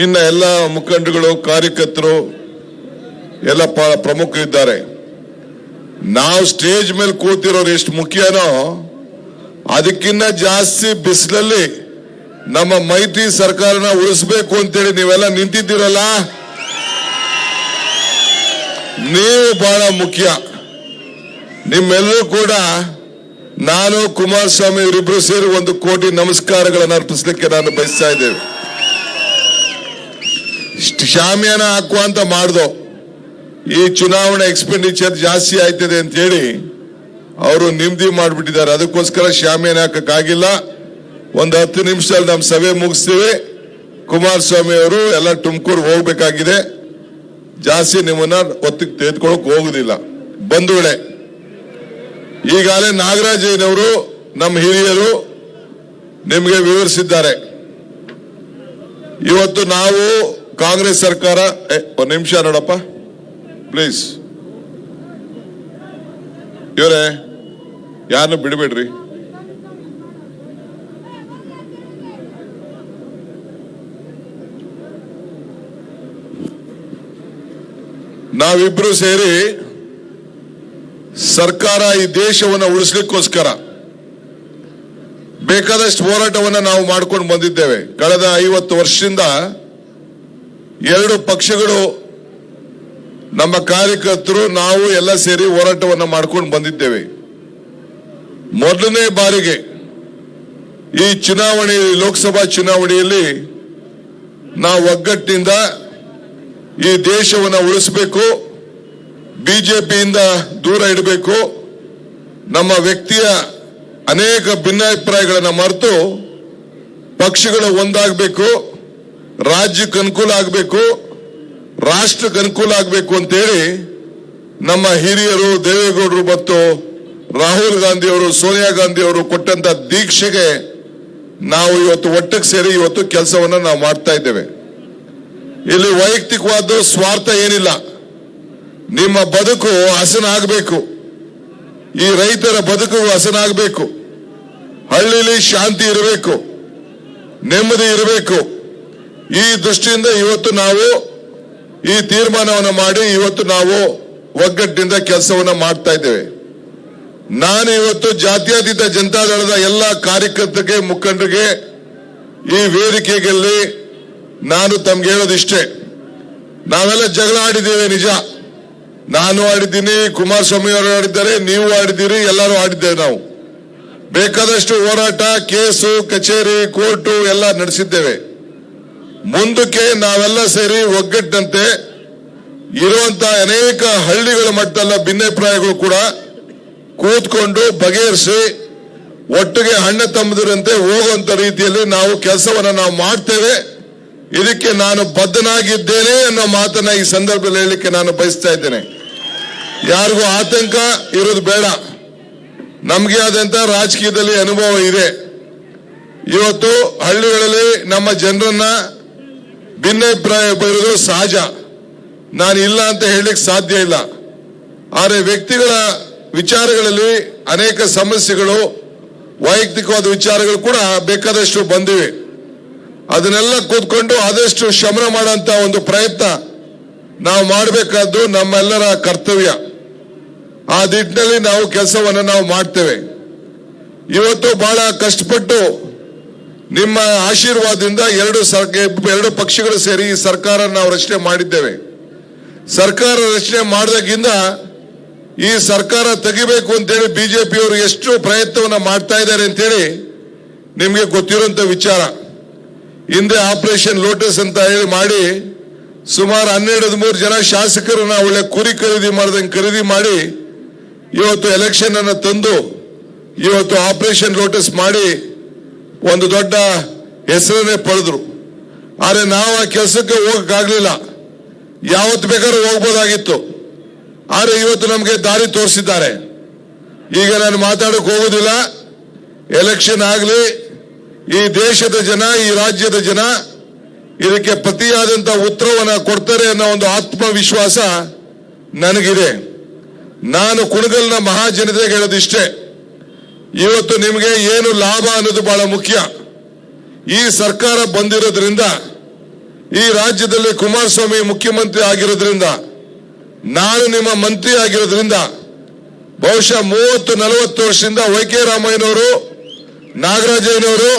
ಇನ್ನ ಎಲ್ಲ ಮುಖಂಡರುಗಳು, ಕಾರ್ಯಕರ್ತರು, ಎಲ್ಲ ಪ್ರಮುಖರು ಇದ್ದಾರೆ ನಾವು ಸ್ಟೇಜ್ ಮೇಲೆ ಕೂತಿರೋರು ಎಷ್ಟು ಮುಖ್ಯನೋ ಅದಕ್ಕಿಂತ ಜಾಸ್ತಿ ಬಿಸಿಲಲ್ಲಿ ನಮ್ಮ ಮೈತ್ರಿ ಸರ್ಕಾರನ ಉಳಿಸ್ಬೇಕು ಅಂತೇಳಿ ನೀವೆಲ್ಲ ನಿಂತಿದ್ದೀರಲ್ಲ? ನೀವು ಬಹಳ ಮುಖ್ಯ. ನಿಮ್ಮೆಲ್ಲರೂ ಕೂಡ ನಾನು ಕುಮಾರಸ್ವಾಮಿ ಇವರಿಬ್ರು ಸೇರಿ ಒಂದು ಕೋಟಿ ನಮಸ್ಕಾರಗಳನ್ನು ಅರ್ಪಿಸಲಿಕ್ಕೆ ನಾನು ಬಯಸ್ತಾ ಇದ್ದೇವೆ. ಶಾಮಿಯಾನ ಹಾಕುವಂತ ಮಾಡ್ದೋ. ಈ ಚುನಾವಣೆ ಎಕ್ಸ್ಪೆಂಡಿಚರ್ ಜಾಸ್ತಿ ಆಯ್ತದೆ ಅಂತ ಹೇಳಿ ಅವರು ನಿಮ್ದಿ ಮಾಡಿಬಿಟ್ಟಿದ್ದಾರೆ. ಅದಕ್ಕೋಸ್ಕರ ಶಾಮಿಯಾನ ಹಾಕಕ್ಕಾಗಿಲ್ಲ. ಒಂದು ಹತ್ತು ನಿಮಿಷದಲ್ಲಿ ನಮ್ಮ ಸಭೆ ಮುಗಿಸ್ತೀವಿ. ಕುಮಾರಸ್ವಾಮಿ ಅವರು ಎಲ್ಲ ತುಮಕೂರು ಹೋಗ್ಬೇಕಾಗಿದೆ. ಜಾಸ್ತಿ ನಿಮ್ಮನ್ನ ಒತ್ತಿಗೆ ತೆಗೆದುಕೊಳ್ಳೋಕೆ ಹೋಗುದಿಲ್ಲ. ಬಂಧುಗಳೇ ಈಗಾಗಲೇ ನಾಗರಾಜಯ್ಯನವರು ನಮ್ಮ ಹಿರಿಯರು ನಿಮಗೆ ವಿವರಿಸಿದ್ದಾರೆ. ಇವತ್ತು ನಾವು ಕಾಂಗ್ರೆಸ್ ಸರ್ಕಾರ ಒಂದು ನಿಮಿಷ ನೋಡಪ್ಪ. ಪ್ಲೀಸ್ ಇವರೇ ಯಾರನ್ನು ಬಿಡಬೇಡ್ರಿ. ನಾವಿಬ್ರು ಸೇರಿ ಸರ್ಕಾರ ಈ ದೇಶವನ್ನು ಉಳಿಸ್ಲಿಕ್ಕೋಸ್ಕರ ಬೇಕಾದಷ್ಟು ಹೋರಾಟವನ್ನ ನಾವು ಮಾಡ್ಕೊಂಡು ಬಂದಿದ್ದೇವೆ. ಕಳೆದ ಐವತ್ತು ವರ್ಷದಿಂದ ಎರಡು ಪಕ್ಷಗಳು ನಮ್ಮ ಕಾರ್ಯಕರ್ತರು, ನಾವು ಎಲ್ಲ ಸೇರಿ ಹೋರಾಟವನ್ನು ಮಾಡ್ಕೊಂಡು ಬಂದಿದ್ದೇವೆ. ಮೊದಲನೇ ಬಾರಿಗೆ ಈ ಚುನಾವಣೆ ಲೋಕಸಭಾ ಚುನಾವಣೆಯಲ್ಲಿ ನಾವು ಒಗ್ಗಟ್ಟಿನಿಂದ ಈ ದೇಶವನ್ನು ಉಳಿಸಬೇಕು, ಬಿಜೆಪಿಯಿಂದ ದೂರ ಇಡಬೇಕು, ನಮ್ಮ ವ್ಯಕ್ತಿಯ ಅನೇಕ ಭಿನ್ನಾಭಿಪ್ರಾಯಗಳನ್ನು ಮರೆತು ಪಕ್ಷಗಳು ಒಂದಾಗಬೇಕು. ರಾಜ್ಯಕ್ಕೆ ಅನುಕೂಲ ಆಗಬೇಕು, ರಾಷ್ಟ್ರಕ್ಕೆ ಅನುಕೂಲ ಆಗಬೇಕು ಅಂತೇಳಿ ನಮ್ಮ ಹಿರಿಯರು ದೇವೇಗೌಡರು ಮತ್ತು ರಾಹುಲ್ ಗಾಂಧಿ ಅವರು, ಸೋನಿಯಾ ಗಾಂಧಿ ಅವರು ಕೊಟ್ಟಂತ ದೀಕ್ಷೆಗೆ ನಾವು ಇವತ್ತು ಒಟ್ಟಿಗೆ ಸೇರಿ ಇವತ್ತು ಕೆಲಸವನ್ನ ನಾವು ಮಾಡ್ತಾ ಇದ್ದೇವೆ. ಇಲ್ಲಿ ವೈಯಕ್ತಿಕವಾದ ಸ್ವಾರ್ಥ ಏನಿಲ್ಲ. ನಿಮ್ಮ ಬದುಕು ಹಸನಾಗಬೇಕು ಈ ರೈತರ ಬದುಕು ಹಸನಾಗಬೇಕು ಹಳ್ಳಿಲಿ ಶಾಂತಿ ಇರಬೇಕು. ನೆಮ್ಮದಿ ಇರಬೇಕು. ಈ ದೃಷ್ಟಿಯಿಂದ ಇವತ್ತು ನಾವು ಈ ತೀರ್ಮಾನವನ್ನು ಮಾಡಿ ಇವತ್ತು ನಾವು ಒಗ್ಗಟ್ಟಿನಿಂದ ಕೆಲಸವನ್ನ ಮಾಡ್ತಾ ಇದ್ದೇವೆ. ನಾನು ಇವತ್ತು ಜಾತ್ಯಾತೀತ ಜನತಾದಳದ ಎಲ್ಲ ಕಾರ್ಯಕರ್ತರಿಗೆ, ಮುಖಂಡರಿಗೆ ಈ ವೇದಿಕೆಯಲ್ಲಿ ನಾನು ತಮ್ಗೆ ಹೇಳೋದಿಷ್ಟೇ ನಾವೆಲ್ಲ ಜಗಳ ಆಡಿದ್ದೇವೆ ನಿಜ. ನಾನು ಆಡಿದ್ದೀನಿ, ಕುಮಾರಸ್ವಾಮಿ ಅವರು ಆಡಿದ್ದಾರೆ, ನೀವು ಆಡಿದ್ದೀರಿ, ಎಲ್ಲರೂ ಆಡಿದ್ದೇವೆ ನಾವು. ಬೇಕಾದಷ್ಟು ಹೋರಾಟ, ಕೇಸು, ಕಚೇರಿ, ಕೋರ್ಟು ಎಲ್ಲ ನಡೆಸಿದ್ದೇವೆ. ಮುಂದಕ್ಕೆ ನಾವೆಲ್ಲ ಸೇರಿ ಒಗ್ಗಟ್ಟಂತೆ ಇರುವಂತಹ ಅನೇಕ ಹಳ್ಳಿಗಳ ಮಟ್ಟದಲ್ಲ ಭಿನ್ನಾಭಿಪ್ರಾಯಗಳು ಕೂಡ ಕೂತ್ಕೊಂಡು ಬಗೆಹರಿಸಿ ಒಟ್ಟಿಗೆ ಹಣ್ಣ ತಮ್ಮದಿರಂತೆ ಹೋಗುವಂತ ರೀತಿಯಲ್ಲಿ ನಾವು ಕೆಲಸವನ್ನ ನಾವು ಮಾಡ್ತೇವೆ. ಇದಕ್ಕೆ ನಾನು ಬದ್ಧನಾಗಿದ್ದೇನೆ ಅನ್ನೋ ಮಾತನ್ನ ಈ ಸಂದರ್ಭದಲ್ಲಿ ಹೇಳಲಿಕ್ಕೆ ನಾನು ಬಯಸ್ತಾ ಇದ್ದೇನೆ. ಯಾರಿಗೂ ಆತಂಕ ಇರೋದು ಬೇಡ. ನಮಗೆ ಆದಂತ ರಾಜಕೀಯದಲ್ಲಿ ಅನುಭವ ಇದೆ. ಇವತ್ತು ಹಳ್ಳಿಗಳಲ್ಲಿ ನಮ್ಮ ಜನರನ್ನ ಭಿನ್ನಾಭಿಪ್ರಾಯ ಬರೋದು ಸಹಜ. ನಾನು ಇಲ್ಲ ಅಂತ ಹೇಳಲಿಕ್ಕೆ ಸಾಧ್ಯ ಇಲ್ಲ. ಆದರೆ ವ್ಯಕ್ತಿಗಳ ವಿಚಾರಗಳಲ್ಲಿ ಅನೇಕ ಸಮಸ್ಯೆಗಳು, ವೈಯಕ್ತಿಕವಾದ ವಿಚಾರಗಳು ಕೂಡ ಬೇಕಾದಷ್ಟು ಬಂದಿವೆ. ಅದನ್ನೆಲ್ಲ ಕೂತ್ಕೊಂಡು ಆದಷ್ಟು ಶಮನ ಮಾಡುವಂತ ಒಂದು ಪ್ರಯತ್ನ ನಾವು ಮಾಡಬೇಕಾದ್ದು ನಮ್ಮೆಲ್ಲರ ಕರ್ತವ್ಯ. ಆ ದಿಟ್ಟಿನಲ್ಲಿ ನಾವು ಕೆಲಸವನ್ನು ನಾವು ಮಾಡ್ತೇವೆ. ಇವತ್ತು ಬಹಳ ಕಷ್ಟಪಟ್ಟು ನಿಮ್ಮ ಆಶೀರ್ವಾದದಿಂದ ಎರಡು ಎರಡು ಪಕ್ಷಗಳು ಸೇರಿ ಈ ಸರ್ಕಾರ ನಾವು ರಚನೆ ಮಾಡಿದ್ದೇವೆ. ಸರ್ಕಾರ ರಚನೆ ಮಾಡಿದಾಗಿಂದ ಈ ಸರ್ಕಾರ ತೆಗಿಬೇಕು ಅಂತೇಳಿ ಬಿಜೆಪಿಯವರು ಎಷ್ಟು ಪ್ರಯತ್ನವನ್ನ ಮಾಡ್ತಾ ಇದ್ದಾರೆ ಅಂತೇಳಿ ನಿಮಗೆ ಗೊತ್ತಿರುವಂತ ವಿಚಾರ. ಹಿಂದೆ ಆಪರೇಷನ್ ಲೋಟಸ್ ಅಂತ ಹೇಳಿ ಮಾಡಿ ಸುಮಾರು ಹನ್ನೆರಡು, ಹದಿಮೂರು ಜನ ಶಾಸಕರನ್ನ ಒಳ್ಳೆ ಕುರಿ ಖರೀದಿ ಮಾಡ್ದಂಗೆ ಖರೀದಿ ಮಾಡಿ ಇವತ್ತು ಎಲೆಕ್ಷನ್ ಅನ್ನು ತಂದು ಇವತ್ತು ಆಪರೇಷನ್ ಲೋಟಸ್ ಮಾಡಿ ಒಂದು ದೊಡ್ಡ ಹೆಸರನ್ನೇ ಪಡೆದ್ರು. ಆದರೆ ನಾವು ಆ ಕೆಲಸಕ್ಕೆ ಹೋಗಕ್ಕಾಗ್ಲಿಲ್ಲ. ಯಾವತ್ತು ಬೇಕಾದ್ರೂ ಹೋಗ್ಬೋದಾಗಿತ್ತು. ಆದರೆ ಇವತ್ತು ನಮಗೆ ದಾರಿ ತೋರಿಸಿದ್ದಾರೆ. ಈಗ ನಾನು ಮಾತಾಡಕ್ ಹೋಗೋದಿಲ್ಲ. ಎಲೆಕ್ಷನ್ ಆಗಲಿ, ಈ ದೇಶದ ಜನ, ಈ ರಾಜ್ಯದ ಜನ ಇದಕ್ಕೆ ಪ್ರತಿಯಾದಂತ ಉತ್ತರವನ್ನು ಕೊಡ್ತಾರೆ ಅನ್ನೋ ಒಂದು ಆತ್ಮವಿಶ್ವಾಸ ನನಗಿದೆ. ನಾನು ಕುಣಗಲ್ನ ಮಹಾಜನತೆಗೆ ಹೇಳೋದಿಷ್ಟೇ. ಇವತ್ತು ನಿಮಗೆ ಏನು ಲಾಭ ಅನ್ನೋದು ಬಹಳ ಮುಖ್ಯ. ಈ ಸರ್ಕಾರ ಬಂದಿರೋದ್ರಿಂದ, ಈ ರಾಜ್ಯದಲ್ಲಿ ಕುಮಾರಸ್ವಾಮಿ ಮುಖ್ಯಮಂತ್ರಿ ಆಗಿರೋದ್ರಿಂದ, ನಾನು ನಿಮ್ಮ ಮಂತ್ರಿ ಆಗಿರೋದ್ರಿಂದ, ಬಹುಶಃ ಮೂವತ್ತು ನಲವತ್ತು ವರ್ಷದಿಂದ ವೈ ಕೆ ರಾಮಯ್ಯನವರು, ನಾಗರಾಜಯ್ಯನವರು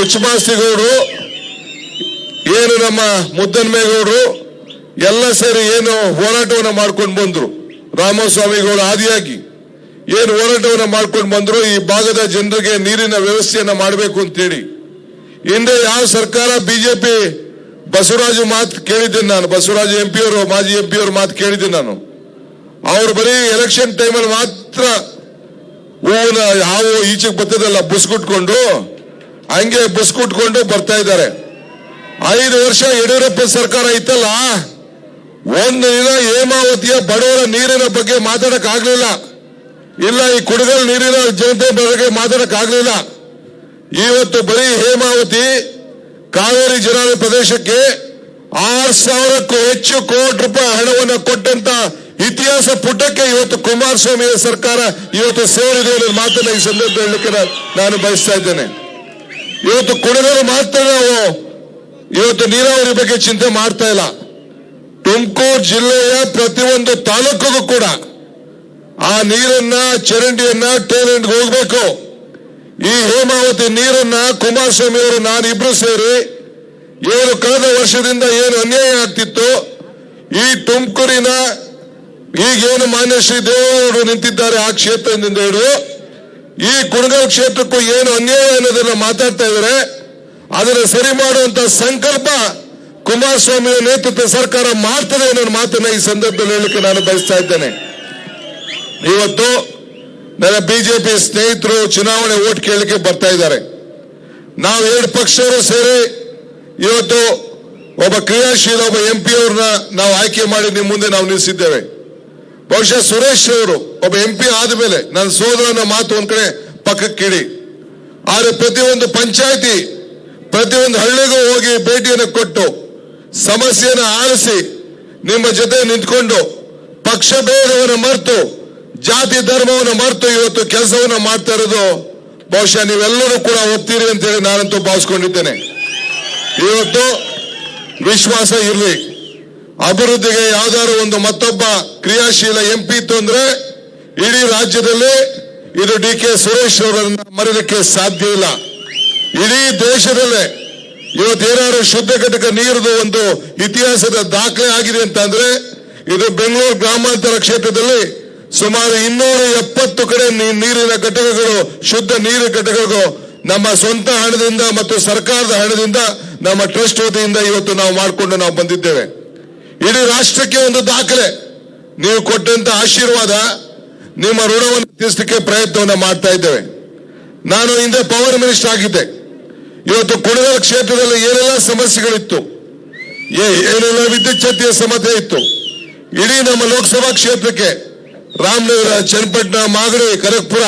ಉಚ್ಚಮಾಸ್ತಿಗೌಡರು ಏನು ನಮ್ಮ ಮುದ್ದನ್ಮೇಗೌಡರು, ಎಲ್ಲ ಸೇರಿ ಏನು ಹೋರಾಟವನ್ನು ಮಾಡ್ಕೊಂಡು ಬಂದ್ರು. ರಾಮಸ್ವಾಮಿಗೌಡ ಆದಿಯಾಗಿ. ಏನು ಹೋರಾಟವನ್ನು ಮಾಡ್ಕೊಂಡು ಬಂದ್ರು, ಈ ಭಾಗದ ಜನರಿಗೆ ನೀರಿನ ವ್ಯವಸ್ಥೆಯನ್ನ ಮಾಡಬೇಕು ಅಂತೇಳಿ. ಹಿಂದೆ ಯಾವ ಸರ್ಕಾರ ಬಿಜೆಪಿ ಬಸವರಾಜು ಮಾತು ಕೇಳಿದ್ದೀನಿ ನಾನು, ಬಸವರಾಜು ಎಂ ಪಿ ಅವರು ಮಾಜಿ ಎಂ ಅವರು ಮಾತು ಕೇಳಿದ್ದೀನಿ ನಾನು. ಅವ್ರು ಬರೀ ಎಲೆಕ್ಷನ್ ಟೈಮಲ್ಲಿ ಮಾತ್ರ ಹೂವನ್ನ ಯಾವ ಈಚೆಗೆ ಬರ್ತದಲ್ಲ ಬುಸ್ಕುಟ್ಕೊಂಡು, ಹಂಗೆ ಬುಸ್ಕುಟ್ಕೊಂಡು ಬರ್ತಾ ಇದ್ದಾರೆ. ಐದು ವರ್ಷ ಯಡಿಯೂರಪ್ಪ ಸರ್ಕಾರ ಇತ್ತಲ್ಲ ಒಂದು ದಿನ ಹೇಮಾವತಿಯ ಬಡವರ ನೀರಿನ ಬಗ್ಗೆ ಮಾತಾಡಕ್ ಆಗ್ಲಿಲ್ಲ. ಇಲ್ಲ, ಈ ಕುಡಿದಲ್ಲಿ ನೀರಿನ ಜನತೆ ಬಗ್ಗೆ ಮಾತಾಡಕ್ ಆಗ್ಲಿಲ್ಲ ಇವತ್ತು ಬರೀ ಹೇಮಾವತಿ, ಕಾವೇರಿ ಜಲಾನಯ ಪ್ರದೇಶಕ್ಕೆ ಆರು ಸಾವಿರಕ್ಕೂ ಹೆಚ್ಚು ಕೋಟಿ ರೂಪಾಯಿ ಹಣವನ್ನು ಕೊಟ್ಟಂತ ಇತಿಹಾಸ ಪುಟಕ್ಕೆ ಇವತ್ತು ಕುಮಾರಸ್ವಾಮಿ ಸರ್ಕಾರ ಇವತ್ತು ಸೇರಿದೆ ಅನ್ನೋ ಮಾತನ್ನ ಈ ಸಂದರ್ಭ ಹೇಳಲಿಕ್ಕೆ ನಾನು ಬಯಸ್ತಾ ಇದ್ದೇನೆ. ಇವತ್ತು ಕುಡಿದಲ್ಲಿ ಮಾತ್ರ ನಾವು ಇವತ್ತು ನೀರಾವರಿ ಬಗ್ಗೆ ಚಿಂತೆ ಮಾಡ್ತಾ ಇಲ್ಲ. ತುಮಕೂರು ಜಿಲ್ಲೆಯ ಪ್ರತಿಯೊಂದು ತಾಲೂಕಿಗೂ ಕೂಡ ಆ ನೀರನ್ನ, ಚರಂಡಿಯನ್ನ ಟೇಲೆಂಟ್ ಹೋಗ್ಬೇಕು. ಈ ಹೇಮಾವತಿ ನೀರನ್ನ ಕುಮಾರಸ್ವಾಮಿ ಅವರು, ನಾನಿಬ್ರು ಸೇರಿ ಏನು ಕಳೆದ ವರ್ಷದಿಂದ ಏನು ಅನ್ಯಾಯ ಆಗ್ತಿತ್ತು, ಈ ತುಮಕೂರಿನ ಈಗೇನು ಮಾನ್ಯ ಶ್ರೀ ದೇವೇಗೌಡರು ನಿಂತಿದ್ದಾರೆ ಆ ಕ್ಷೇತ್ರದಿಂದ ಹೇಳು ಈ ಕುಣಗಲ್ ಕ್ಷೇತ್ರಕ್ಕೂ ಏನು ಅನ್ಯಾಯ ಅನ್ನೋದನ್ನ ಮಾತಾಡ್ತಾ ಇದ್ದಾರೆ. ಅದನ್ನು ಸರಿ ಮಾಡುವಂತ ಸಂಕಲ್ಪ ಕುಮಾರಸ್ವಾಮಿ ನೇತೃತ್ವ ಸರ್ಕಾರ ಮಾಡ್ತದೆ ಅನ್ನೋ ಮಾತನ್ನ ಈ ಸಂದರ್ಭದಲ್ಲಿ ಹೇಳಲಿಕ್ಕೆ ನಾನು ಬಯಸ್ತಾ ಇದ್ದೇನೆ. ಇವತ್ತು ನನ್ನ ಬಿಜೆಪಿ ಸ್ನೇಹಿತರು ಚುನಾವಣೆ ಓಟ್ ಕೇಳಲಿಕ್ಕೆ ಬರ್ತಾ ಇದ್ದಾರೆ. ನಾವು ಎರಡು ಪಕ್ಷವರು ಸೇರಿ ಇವತ್ತು ಒಬ್ಬ ಕ್ರಿಯಾಶೀಲ, ಒಬ್ಬ ಎಂ ಪಿ ಅವ್ರನ್ನ ನಾವು ಆಯ್ಕೆ ಮಾಡಿ ನಿಮ್ಮ ಮುಂದೆ ನಾವು ನಿಲ್ಲಿಸಿದ್ದೇವೆ. ಬಹುಶಃ ಸುರೇಶ್ ಅವರು ಒಬ್ಬ ಎಂ ಪಿ ಆದ್ಮೇಲೆ ನನ್ನ ಸೋದರನ ಮಾತು ಒಂದ್ ಕಡೆ ಪಕ್ಕಕ್ಕೆ ಕೇಳಿ ಆದ್ರೆ ಪ್ರತಿಯೊಂದು ಪಂಚಾಯತಿ, ಪ್ರತಿಯೊಂದು ಹಳ್ಳಿಗೂ ಹೋಗಿ ಭೇಟಿಯನ್ನು ಕೊಟ್ಟು, ಸಮಸ್ಯೆಯನ್ನು ಆಲಿಸಿ, ನಿಮ್ಮ ಜೊತೆ ನಿಂತ್ಕೊಂಡು ಪಕ್ಷ ಭೇದವನ್ನು ಮರೆತು ಜಾತಿ ಧರ್ಮವನ್ನು ಮರೆತು ಇವತ್ತು ಕೆಲಸವನ್ನು ಮಾಡ್ತಾ ಇರೋದು, ಬಹುಶಃ ನೀವೆಲ್ಲರೂ ಕೂಡ ಒಪ್ತೀರಿ ಅಂತೇಳಿ ನಾನಂತೂ ಭಾವಿಸ್ಕೊಂಡಿದ್ದೇನೆ. ಇವತ್ತು ವಿಶ್ವಾಸ ಇರಲಿ. ಅಭಿವೃದ್ಧಿಗೆ ಯಾವ್ದಾದ್ರು ಒಂದು ಮತ್ತೊಬ್ಬ ಕ್ರಿಯಾಶೀಲ ಎಂ ಪಿ ಇತ್ತು ಅಂದ್ರೆ ಇಡೀ ರಾಜ್ಯದಲ್ಲಿ ಇದು ಡಿ ಕೆ ಸುರೇಶ್ ಅವರನ್ನ ಮರೀಲಿಕ್ಕೆ ಸಾಧ್ಯ ಇಲ್ಲ. ಇಡೀ ದೇಶದಲ್ಲೇ ಇವತ್ತೇನಾದ್ರು ಶುದ್ಧ ಘಟಕ ನೀರದು ಒಂದು ಇತಿಹಾಸದ ದಾಖಲೆ ಆಗಿದೆ ಅಂತಂದ್ರೆ ಇದು ಬೆಂಗಳೂರು ಗ್ರಾಮಾಂತರ ಕ್ಷೇತ್ರದಲ್ಲಿ ಸುಮಾರು ಇನ್ನೂರ ಎಪ್ಪತ್ತು ಕಡೆ ನೀರಿನ ಘಟಕಗಳು, ಶುದ್ಧ ನೀರಿನ ಘಟಕಗಳು ನಮ್ಮ ಸ್ವಂತ ಹಣದಿಂದ ಮತ್ತು ಸರ್ಕಾರದ ಹಣದಿಂದ ನಮ್ಮ ಟ್ರಸ್ಟ್ ವತಿಯಿಂದ ಇವತ್ತು ನಾವು ಮಾಡಿಕೊಂಡು ನಾವು ಬಂದಿದ್ದೇವೆ. ಇಡೀ ರಾಷ್ಟ್ರಕ್ಕೆ ಒಂದು ದಾಖಲೆ. ನೀವು ಕೊಟ್ಟಂತ ಆಶೀರ್ವಾದ ನಿಮ್ಮ ಋಣವನ್ನು ತೀರಿಸಲಿಕ್ಕೆ ಪ್ರಯತ್ನವನ್ನು ಮಾಡ್ತಾ ಇದ್ದೇವೆ. ನಾನು ಹಿಂದೆ ಪವರ್ ಮಿನಿಸ್ಟರ್ ಆಗಿದ್ದೆ. ಇವತ್ತು ಕುಣಗಲ್ ಕ್ಷೇತ್ರದಲ್ಲಿ ಏನೆಲ್ಲ ಸಮಸ್ಯೆಗಳಿತ್ತು? ಏನೆಲ್ಲ ವಿದ್ಯುತ್ ಶಕ್ತಿಯ ಸಮಸ್ಯೆ ಇತ್ತು? ಇಡೀ ನಮ್ಮ ಲೋಕಸಭಾ ಕ್ಷೇತ್ರಕ್ಕೆ ರಾಮನಗರ, ಚನ್ನಪಟ್ಟಣ, ಮಾಗಡಿ ಕನಕಪುರ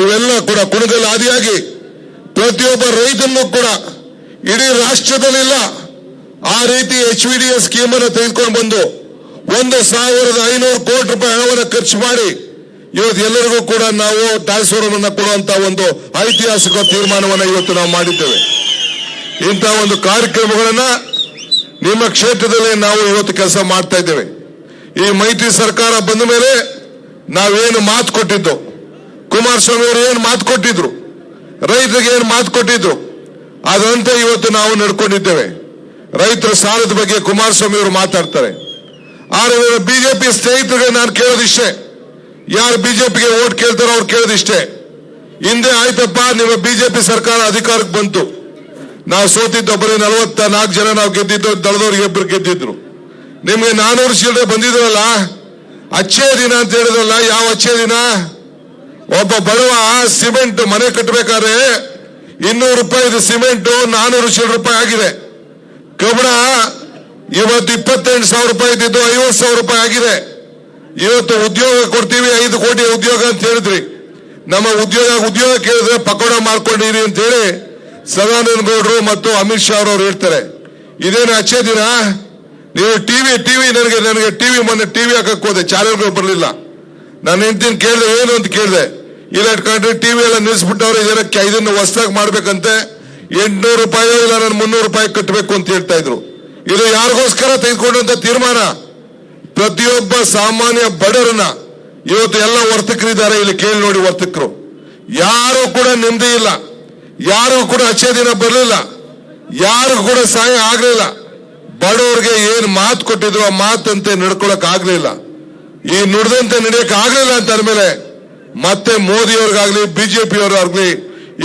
ಇವೆಲ್ಲ ಕೂಡ ಕುಣಗಲ್ ಆದಿಯಾಗಿ ಪ್ರತಿಯೊಬ್ಬ ರೈತನ್ನು ಕೂಡ ಇಡೀ ರಾಷ್ಟ್ರದಲ್ಲಿಲ್ಲ. ಆ ರೀತಿ H V D S scheme ಅನ್ನು ತೆಗೆದುಕೊಂಡು ಬಂದು ಒಂದು ಸಾವಿರದ ಐನೂರು ಕೋಟಿ ರೂಪಾಯಿ ಹಣವನ್ನು ಖರ್ಚು ಮಾಡಿ ಇವತ್ತು ಎಲ್ಲರಿಗೂ ಕೂಡ ನಾವು ಟ್ರಾನ್ಸ್ಫರ್ ಅನ್ನು ಕೊಡುವಂತ ಒಂದು ಐತಿಹಾಸಿಕ ತೀರ್ಮಾನವನ್ನು ಇವತ್ತು ನಾವು ಮಾಡಿದ್ದೇವೆ. ಇಂತಹ ಒಂದು ಕಾರ್ಯಕ್ರಮಗಳನ್ನ ನಿಮ್ಮ ಕ್ಷೇತ್ರದಲ್ಲಿ ನಾವು ಇವತ್ತು ಕೆಲಸ ಮಾಡ್ತಾ ಇದ್ದೇವೆ. ಈ ಮೈತ್ರಿ ಸರ್ಕಾರ ಬಂದ ಮೇಲೆ ನಾವೇನು ಮಾತು ಕೊಟ್ಟಿದ್ದು? ಕುಮಾರಸ್ವಾಮಿ ಅವರು ಏನು ಮಾತು ಕೊಟ್ಟಿದ್ರು? ರೈತರಿಗೆ ಏನು ಮಾತು ಕೊಟ್ಟಿದ್ರು? ಅದರಂತೆ ಇವತ್ತು ನಾವು ನಡ್ಕೊಂಡಿದ್ದೇವೆ. ರೈತರ ಸಾಲದ ಬಗ್ಗೆ ಕುಮಾರಸ್ವಾಮಿ ಅವರು ಮಾತಾಡ್ತಾರೆ. ಆದರೆ ಬಿಜೆಪಿ ಸ್ನೇಹಿತರಿಗೆ ನಾನು ಕೇಳೋದಿಷ್ಟೇ. ಯಾರು ಬಿಜೆಪಿಗೆ ಓಟ್ ಕೇಳ್ತಾರೋ ಅವ್ರು ಕೇಳೋದಿಷ್ಟೇ. ಹಿಂದೆ ಆಯ್ತಪ್ಪ, ನಿಮ್ಮ ಬಿಜೆಪಿ ಸರ್ಕಾರ ಅಧಿಕಾರಕ್ಕೆ ಬಂತು. ನಾವು ಸೋತಿದ್ದ ಬರೀ ನಲವತ್ತ ನಾಲ್ಕು ಜನ ನಾವು ಗೆದ್ದಿದ್ದು, ದಳದವ್ರಿಗೆ ಇಬ್ಬರು ಗೆದ್ದಿದ್ರು. ನಿಮ್ಗೆ ನಾನೂರು ಚಿಲ್ಲರೆ ಬಂದಿದ್ರಲ್ಲ? ಅಚ್ಚೇ ದಿನ ಅಂತ ಹೇಳಿದ್ರಲ್ಲ, ಯಾವ ಅಚ್ಚೇ ದಿನ? ಒಬ್ಬ ಬಡವ ಸಿಮೆಂಟ್ ಮನೆ ಕಟ್ಟಬೇಕಾದ್ರೆ ಇನ್ನೂರು ರೂಪಾಯಿ ಸಿಮೆಂಟ್, ನಾನೂರು ಚಿಲ್ಲರೆ ರೂಪಾಯಿ ಆಗಿದೆ. ಕಬ್ಬಣ ಇವತ್ತು ಇಪ್ಪತ್ತೆಂಟು ಸಾವಿರ ರೂಪಾಯಿ ಇದ್ದಿದ್ದು ಐವತ್ತು ಸಾವಿರ ರೂಪಾಯಿ ಆಗಿದೆ. ಇವತ್ತು ಉದ್ಯೋಗ ಕೊಡ್ತೀವಿ, ಐದು ಕೋಟಿ ಉದ್ಯೋಗ ಅಂತ ಹೇಳಿದ್ರಿ. ನಮ್ಮ ಉದ್ಯೋಗ ಉದ್ಯೋಗ ಕೇಳಿದ್ರೆ ಪಕೋಡ ಮಾಡ್ಕೊಂಡಿರಿ ಅಂತ ಹೇಳಿ ಸದಾನಂದ ಗೌಡರು ಮತ್ತು ಅಮಿತ್ ಶಾ ಅವರು ಹೇಳ್ತಾರೆ. ಇದೇನು ಅಚ್ಚೆ ದಿನ? ನೀವು ಟಿವಿ ಟಿವಿ, ನನಗೆ ನನಗೆ ಟಿವಿ ಮೊನ್ನೆ ಟಿವಿ ಹಾಕಕ್ ಹೋದೆ, ಚಾನೆಲ್ಗಳು ಬರಲಿಲ್ಲ. ನಾನು ಹೆಂಡ್ತಿನ ಕೇಳಿದೆ, ಏನು ಅಂತ ಕೇಳಿದೆ. ಇಲ್ಲ ಇಟ್ಕೊಂಡ್ರೆ ಟಿವಿ ಎಲ್ಲ ನಿಲ್ಲಿಸ್ಬಿಟ್ಟವ್ರೆ ಇದನ್ನ ಇದನ್ನು ಹೊಸದಾಗಿ ಮಾಡ್ಬೇಕಂತೆ. ಎಂಟ್ನೂರು ರೂಪಾಯಿ ಇಲ್ಲ, ನಾನು ಮುನ್ನೂರು ರೂಪಾಯಿ ಕಟ್ಟಬೇಕು ಅಂತ ಹೇಳ್ತಾ ಇದ್ರು. ಇದು ಯಾರಿಗೋಸ್ಕರ ತೆಗೆದುಕೊಂಡಂತ ತೀರ್ಮಾನ? ಪ್ರತಿಯೊಬ್ಬ ಸಾಮಾನ್ಯ ಬಡವರನ್ನ. ಇವತ್ತು ಎಲ್ಲ ವರ್ತಕರಿದ್ದಾರೆ, ಇಲ್ಲಿ ಕೇಳಿ ನೋಡಿ ವರ್ತಕರು. ಯಾರು ಕೂಡ ನೆಮ್ಮದಿ ಇಲ್ಲ. ಯಾರು ಕೂಡ ಅಚ್ಚೇ ದಿನ ಬರಲಿಲ್ಲ. ಯಾರು ಕೂಡ ಸಹಾಯ ಆಗ್ಲಿಲ್ಲ. ಬಡವರಿಗೆ ಏನು ಮಾತು ಕೊಟ್ಟಿದ್ರು ಆ ಮಾತಂತೆ ನಡ್ಕೊಳಕ್ ಆಗ್ಲಿಲ್ಲ ಈ ನುಡಿದಂತೆ ನಡೆಯಕ್ ಆಗ್ಲಿಲ್ಲ ಅಂತ ಅಂದ್ಮೇಲೆ ಮತ್ತೆ ಮೋದಿ ಅವ್ರಿಗಾಗ್ಲಿ ಬಿಜೆಪಿ ಅವ್ರಿಗಾಗ್ಲಿ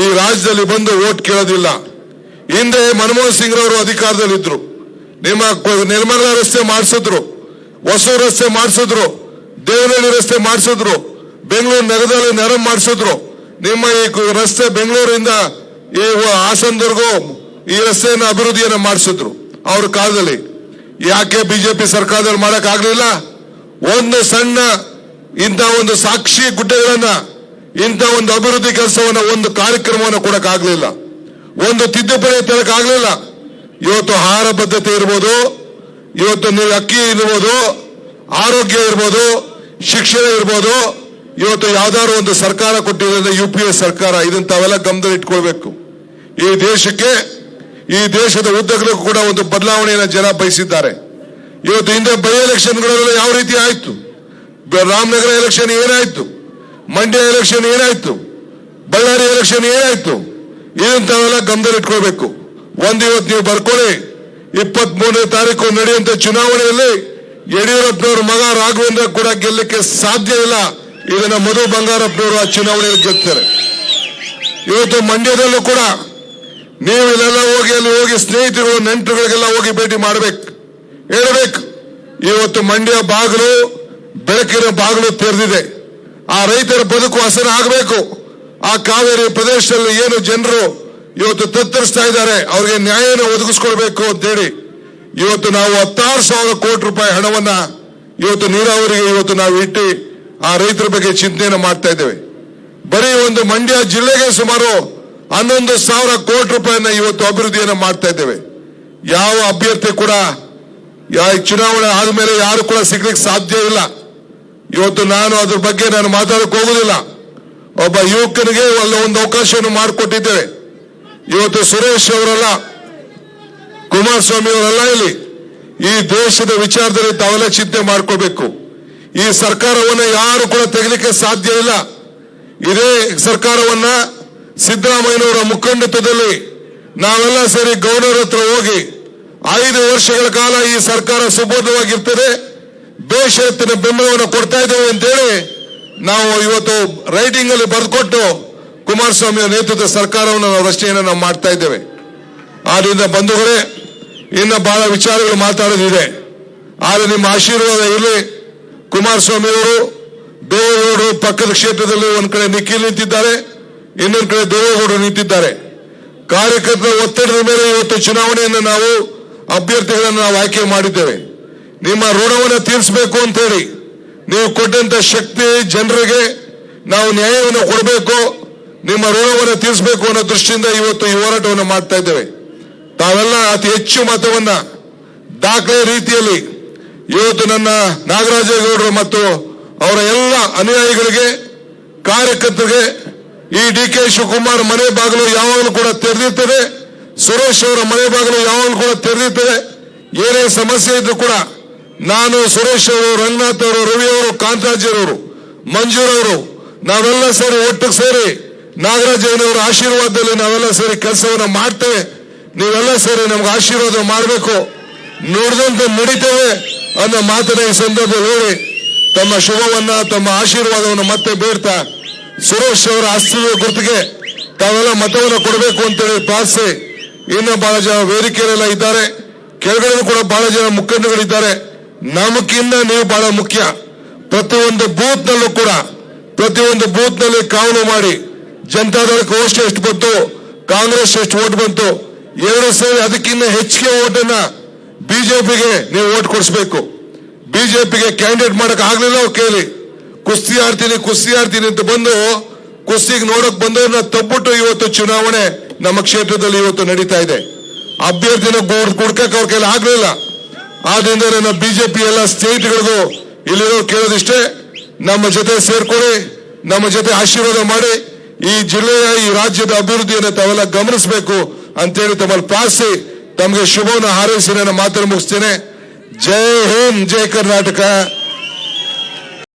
ಈ ರಾಜ್ಯದಲ್ಲಿ ಬಂದು ಓಟ್ ಕೇಳೋದಿಲ್ಲ. ಹಿಂದೆ ಮನಮೋಹನ್ ಸಿಂಗ್ ರವರು ಅಧಿಕಾರದಲ್ಲಿದ್ರು. ನಿಮ್ಮ ನಿರ್ಮಲ ರಸ್ತೆ ಮಾಡಿಸಿದ್ರು. ಹೊಸೂರು ರಸ್ತೆ ಮಾಡಿಸಿದ್ರು. ದೇವನಹಳ್ಳಿ ರಸ್ತೆ ಮಾಡಿಸಿದ್ರು. ಬೆಂಗಳೂರು ನಗರದಲ್ಲಿ ನೆರ ಮಾಡಿಸಿದ್ರು. ನಿಮ್ಮ ಈ ರಸ್ತೆ ಬೆಂಗಳೂರಿಂದ ಈ ಹಾಸನದವರೆಗೂ ಈ ರಸ್ತೆಯನ್ನು ಅಭಿವೃದ್ಧಿಯನ್ನು ಮಾಡಿಸಿದ್ರು. ಅವ್ರ ಕಾಲದಲ್ಲಿ. ಯಾಕೆ ಬಿಜೆಪಿ ಸರ್ಕಾರದಲ್ಲಿ ಮಾಡಕ್ ಆಗ್ಲಿಲ್ಲ? ಒಂದು ಸಣ್ಣ ಇಂಥ ಒಂದು ಸಾಕ್ಷಿ ಗುಡ್ಡೆಗಳನ್ನ, ಇಂಥ ಒಂದು ಅಭಿವೃದ್ಧಿ ಕೆಲಸವನ್ನ, ಒಂದು ಕಾರ್ಯಕ್ರಮವನ್ನು ಕೊಡಕ್ ಆಗ್ಲಿಲ್ಲ. ಒಂದು ತಿದ್ದುಪಡಿ ತರಕ್ ಆಗ್ಲಿಲ್ಲ. ಇವತ್ತು ಆಹಾರ ಬದ್ಧತೆ ಇರ್ಬೋದು, ಇವತ್ತು ನೀವು ಅಕ್ಕಿ ಇರ್ಬೋದು, ಆರೋಗ್ಯ ಇರ್ಬೋದು, ಶಿಕ್ಷಣ ಇರ್ಬೋದು, ಇವತ್ತು ಯಾವ್ದಾದ್ರು ಒಂದು ಸರ್ಕಾರ ಕೊಟ್ಟಿರೋದ್ರೆ ಯು ಪಿ ಎ ಸರ್ಕಾರ, ಇದನ್ನ ತಾವೆಲ್ಲ ಗಮನದಲ್ಲಿ ಇಟ್ಕೊಳ್ಬೇಕು ಈ ದೇಶಕ್ಕೆ ಈ ದೇಶದ ಉದ್ದಗಲಕ್ಕೂ ಕೂಡ ಒಂದು ಬದಲಾವಣೆಯನ್ನು ಜನ ಬಯಸಿದ್ದಾರೆ. ಇವತ್ತು ಹಿಂದೆ ಬೈ ಎಲೆಕ್ಷನ್ಗಳೆಲ್ಲ ಯಾವ ರೀತಿ ಆಯ್ತು? ರಾಮನಗರ ಎಲೆಕ್ಷನ್ ಏನಾಯ್ತು? ಮಂಡ್ಯ ಎಲೆಕ್ಷನ್ ಏನಾಯ್ತು? ಬಳ್ಳಾರಿ ಎಲೆಕ್ಷನ್ ಏನಾಯ್ತು? ಇದನ್ನ ತಾವೆಲ್ಲ ಗಮನದಲ್ಲಿ ಇಟ್ಕೊಳ್ಬೇಕು ಒಂದ್ ಇವತ್ತು ನೀವು ಬರ್ಕೊಳ್ಳಿ ಇಪ್ಪತ್ತ್ ಮೂರನೇ ತಾರೀಕು ನಡೆಯುವಂತ ಚುನಾವಣೆಯಲ್ಲಿ ಯಡಿಯೂರಪ್ಪನವ್ರ ಮಗ ರಾಘವೇಂದ್ರ ಕೂಡ ಗೆಲ್ಲಕ್ಕೆ ಸಾಧ್ಯ ಇಲ್ಲ. ಇದನ್ನ ಮಧು ಬಂಗಾರಪ್ಪನವರು ಆ ಚುನಾವಣೆಯಲ್ಲಿ ಗೆಲ್ತಾರೆ. ಇವತ್ತು ಮಂಡ್ಯದಲ್ಲೂ ಕೂಡ ನೀವು ಇಲ್ಲೆಲ್ಲ ಹೋಗಿ, ಅಲ್ಲಿ ಹೋಗಿ ಸ್ನೇಹಿತರು ನೆಂಟರುಗಳಿಗೆಲ್ಲ ಹೋಗಿ ಭೇಟಿ ಮಾಡ್ಬೇಕು. ಹೇಳ್ಬೇಕು. ಇವತ್ತು ಮಂಡ್ಯ ಬಾಗಿಲು, ಬೆಳಕಿನ ಬಾಗಿಲು ತೆರೆದಿದೆ. ಆ ರೈತರ ಬದುಕು ಹಸನ ಆಗಬೇಕು. ಆ ಕಾವೇರಿ ಪ್ರದೇಶದಲ್ಲಿ ಏನು ಜನರು ಇವತ್ತು ತತ್ತರಿಸ್ತಾ ಇದ್ದಾರೆ, ಅವ್ರಿಗೆ ನ್ಯಾಯನ ಒದಗಿಸ್ಕೊಳ್ಬೇಕು ಅಂತೇಳಿ ಇವತ್ತು ನಾವು ಹತ್ತಾರು ಸಾವಿರ ಕೋಟಿ ರೂಪಾಯಿ ಹಣವನ್ನ ಇವತ್ತು ನೀರಾವರಿಗೆ ಇವತ್ತು ನಾವು ಇಟ್ಟು ಆ ರೈತರ ಬಗ್ಗೆ ಚಿಂತನೆಯನ್ನು ಮಾಡ್ತಾ ಇದ್ದೇವೆ. ಬರೀ ಒಂದು ಮಂಡ್ಯ ಜಿಲ್ಲೆಗೆ ಸುಮಾರು ಹನ್ನೊಂದು ಸಾವಿರ ಕೋಟಿ ರೂಪಾಯಿನ ಇವತ್ತು ಅಭಿವೃದ್ಧಿಯನ್ನು ಮಾಡ್ತಾ ಇದ್ದೇವೆ. ಯಾವ ಅಭ್ಯರ್ಥಿ ಕೂಡ ಚುನಾವಣೆ ಆದ್ಮೇಲೆ ಯಾರು ಕೂಡ ಸಿಗ್ಲಿಕ್ಕೆ ಸಾಧ್ಯ ಇಲ್ಲ. ಇವತ್ತು ನಾನು ಅದ್ರ ಬಗ್ಗೆ ನಾನು ಮಾತಾಡಕ್ ಹೋಗುದಿಲ್ಲ. ಒಬ್ಬ ಯುವಕನಿಗೆ ಒಳ್ಳೆ ಒಂದು ಅವಕಾಶವನ್ನು ಮಾಡಿಕೊಟ್ಟಿದ್ದೇವೆ. ಇವತ್ತು ಸುರೇಶ್ ಅವರೆಲ್ಲ, ಕುಮಾರಸ್ವಾಮಿ ಅವರೆಲ್ಲ ಇಲ್ಲಿ. ಈ ದೇಶದ ವಿಚಾರದಲ್ಲಿ ತಾವೆಲ್ಲ ಚಿಂತೆ ಮಾಡ್ಕೋಬೇಕು. ಈ ಸರ್ಕಾರವನ್ನ ಯಾರು ಕೂಡ ತೆಗಲಿಕ್ಕೆ ಸಾಧ್ಯ ಇಲ್ಲ. ಇದೇ ಸರ್ಕಾರವನ್ನ ಸಿದ್ದರಾಮಯ್ಯನವರ ಮುಖಂಡತ್ವದಲ್ಲಿ ನಾವೆಲ್ಲ ಸೇರಿ ಗೌರ್ನರ್ ಹತ್ರ ಹೋಗಿ ಐದು ವರ್ಷಗಳ ಕಾಲ ಈ ಸರ್ಕಾರ ಸುಬೋಧವಾಗಿರ್ತದೆ ಎತ್ತಿನ ಬೆಂಬಲವನ್ನು ಕೊಡ್ತಾ ಇದ್ದೇವೆ ಅಂತೇಳಿ ನಾವು ಇವತ್ತು ರೈಟಿಂಗ್ ಅಲ್ಲಿ ಬರೆದುಕೊಟ್ಟು ಕುಮಾರಸ್ವಾಮಿಯ ನೇತೃತ್ವದ ಸರ್ಕಾರವನ್ನು ನಾವು ರಚನೆಯನ್ನು ನಾವು ಮಾಡ್ತಾ ಇದ್ದೇವೆ. ಆದ್ರಿಂದ ಬಂಧುಗಳೇ, ಇನ್ನ ಬಹಳ ವಿಚಾರಗಳು ಮಾತಾಡೋದಿದೆ. ಆದ್ರೆ ನಿಮ್ಮ ಆಶೀರ್ವಾದ ಇರಲಿ. ಕುಮಾರಸ್ವಾಮಿ ಅವರು ಪಕ್ಕದ ಕ್ಷೇತ್ರದಲ್ಲಿ ಒಂದ್ ಕಡೆ ನಿಖಿಲ್ ನಿಂತಿದ್ದಾರೆ. ಇನ್ನೊಂದ್ ಕಡೆ ದೇವೇಗೌಡರು ನಿಂತಿದ್ದಾರೆ. ಕಾರ್ಯಕರ್ತರ ಒತ್ತಡದ ಮೇಲೆ ಇವತ್ತು ಚುನಾವಣೆಯನ್ನು ನಾವು, ಅಭ್ಯರ್ಥಿಗಳನ್ನು ನಾವು ಆಯ್ಕೆ ಮಾಡಿದ್ದೇವೆ. ನಿಮ್ಮ ಋಣವನ್ನು ತೀರಿಸಬೇಕು ಅಂತ ಹೇಳಿ, ನೀವು ಕೊಟ್ಟಂತ ಶಕ್ತಿ ಜನರಿಗೆ ನಾವು ನ್ಯಾಯವನ್ನು ಕೊಡಬೇಕು, ನಿಮ್ಮ ಋಣವನ್ನು ತೀರಿಸಬೇಕು ಅನ್ನೋ ದೃಷ್ಟಿಯಿಂದ ಇವತ್ತು ಈ ಹೋರಾಟವನ್ನು ಮಾಡ್ತಾ ಇದ್ದೇವೆ. ತಾವೆಲ್ಲ ಅತಿ ಹೆಚ್ಚು ಮತವನ್ನ ದಾಖಲೆ ರೀತಿಯಲ್ಲಿ ಇವತ್ತು ನನ್ನ ನಾಗರಾಜೇಗೌಡರು ಮತ್ತು ಅವರ ಎಲ್ಲ ಅನುಯಾಯಿಗಳಿಗೆ, ಕಾರ್ಯಕರ್ತರಿಗೆ ಈ ಡಿ ಕೆ ಶಿವಕುಮಾರ್ ಮನೆ ಬಾಗಿಲು ಯಾವಾಗಲೂ ಕೂಡ ತೆರೆದಿರ್ತದೆ. ಸುರೇಶ್ ಅವರ ಮನೆ ಬಾಗಿಲು ಯಾವಾಗಲೂ ಕೂಡ ತೆರೆದಿರ್ತದೆ. ಏನೇ ಸಮಸ್ಯೆ ಇದ್ರು ಕೂಡ ನಾನು ಸುರೇಶ್ ಅವರು, ರಂಗನಾಥ್ ಅವರು, ರವಿ ಅವರು ಕಾಂತರಾಜರವರು ಮಂಜೂರವರು ನಾವೆಲ್ಲ ಸೇರಿ ಒಟ್ಟಿಗೆ ಸೇರಿ ನಾಗರಾಜಯ್ಯನವರ ಆಶೀರ್ವಾದದಲ್ಲಿ ನಾವೆಲ್ಲ ಸೇರಿ ಕೆಲಸವನ್ನು ಮಾಡ್ತೇವೆ. ನೀವೆಲ್ಲ ಸೇರಿ ನಮ್ಗೆ ಆಶೀರ್ವಾದ ಮಾಡಬೇಕು. ನೋಡಿದಂತೆ ನಡೀತೇವೆ ಅನ್ನೋ ಮಾತನ್ನ ಈ ಸಂದರ್ಭದಲ್ಲಿ ತಮ್ಮ ಶುಭವನ್ನ, ತಮ್ಮ ಆಶೀರ್ವಾದವನ್ನು ಮತ್ತೆ ಬೇಡ್ತಾ ಸುರೇಶ್ ಅವರ ಆಸ್ತಿಯ ಗುರುತಿಗೆ ತಾವೆಲ್ಲ ಮತವನ್ನು ಕೊಡಬೇಕು ಅಂತೇಳಿ ಪ್ರಾರ್ಥಿಸಿ ಇನ್ನು ಬಹಳ ಜನ ವೇದಿಕೆಯಲ್ಲೆಲ್ಲ ಇದ್ದಾರೆ. ಕೆಳಗಡೆ ಕೂಡ ಬಹಳ ಜನ ಮುಖಂಡಗಳಿದ್ದಾರೆ. ನಮಗಿನ್ನ ನೀವು ಬಹಳ ಮುಖ್ಯ. ಪ್ರತಿಯೊಂದು ಬೂತ್ ನಲ್ಲೂ ಕೂಡ, ಪ್ರತಿಯೊಂದು ಬೂತ್ನಲ್ಲಿ ಕಾವಲು ಮಾಡಿ ಜನತಾದಳಕ್ಕೆ ಓಸ್ಟ್ ಎಷ್ಟು ಬಂತು, ಕಾಂಗ್ರೆಸ್ ಎಷ್ಟು ಓಟ್ ಬಂತು, ಎರಡು ಸೇರಿ ಅದಕ್ಕಿಂತ ಹೆಚ್ಚಿಗೆ ಓಟನ್ನ ಬಿಜೆಪಿಗೆ ನೀವು ಓಟ್ ಕೊಡಿಸ್ಬೇಕು. ಬಿಜೆಪಿಗೆ ಕ್ಯಾಂಡಿಡೇಟ್ ಮಾಡಕ್ ಆಗ್ಲಿಲ್ಲ ಕೇಳಿ ಕುಸ್ತಿ ಆಡ್ತೀನಿ ಕುಸ್ತಿ ಆಡ್ತೀನಿ ಅಂತ ಬಂದು ಕುಸ್ತಿಗೆ ನೋಡಕ್ ಬಂದವ್ರನ್ನ ತಬ್ಬಿಟ್ಟು ಇವತ್ತು ಚುನಾವಣೆ ನಮ್ಮ ಕ್ಷೇತ್ರದಲ್ಲಿ ಇವತ್ತು ನಡೀತಾ ಇದೆ. ಅಭ್ಯರ್ಥಿನ ಗೂಡ್ ಕುಡ್ಕಕ್ ಅವ್ರ ಕೈಲಿ ಆಗ್ಲಿಲ್ಲ ಆದ್ರಿಂದ ನನ್ನ ಬಿಜೆಪಿ ಎಲ್ಲ ಸ್ನೇಹಿತರಿಗೂ ಇಲ್ಲಿರೋ ಕೇಳೋದಿಷ್ಟೇ, ನಮ್ಮ ಜೊತೆ ಸೇರ್ಕೊಳ್ಳಿ, ನಮ್ಮ ಜೊತೆ ಆಶೀರ್ವಾದ ಮಾಡಿ, ಈ ಜಿಲ್ಲೆಯ, ಈ ರಾಜ್ಯದ ಅಭಿವೃದ್ಧಿಯನ್ನು ತಾವೆಲ್ಲ ಗಮನಿಸಬೇಕು ಅಂತೇಳಿ ತಮ್ಮಲ್ಲಿ ಪ್ರಾರ್ಥಿಸಿ, ತಮಗೆ ಶುಭವನ್ನು ಹಾರೈಸಿ, ನನ್ನ ಮಾತನ್ನು ಮುಗಿಸ್ತೇನೆ. ಜೈ ಹಿಂದ್, ಜೈ ಕರ್ನಾಟಕ.